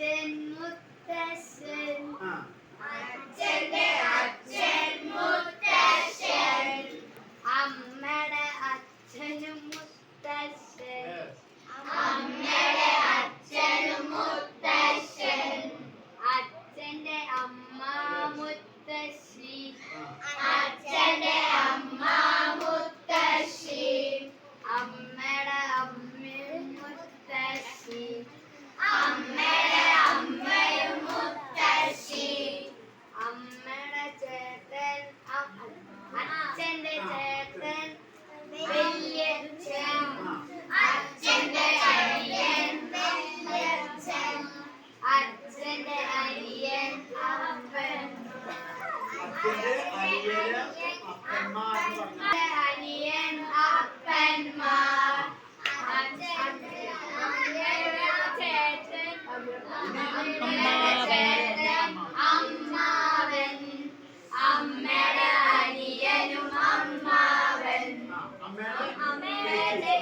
അച്ഛൻ മുത്തശ്ശൻ അച്ഛന്റെ അച്ഛൻ മുത്തശ്ശൻ. അമ്മയുടെ അച്ഛനും മുത്തശ്ശൻ. അമ്മയുടെ അച്ഛനും മുത്തശ്ശൻ. അച്ഛന്റെ അമ്മ മുത്തശ്ശി. അനിയൻ അപ്പന്മാർ അമ്മാവൻ. അമ്മയുടെ അനിയനും അമ്മാവൻ. അമ്മയുടെ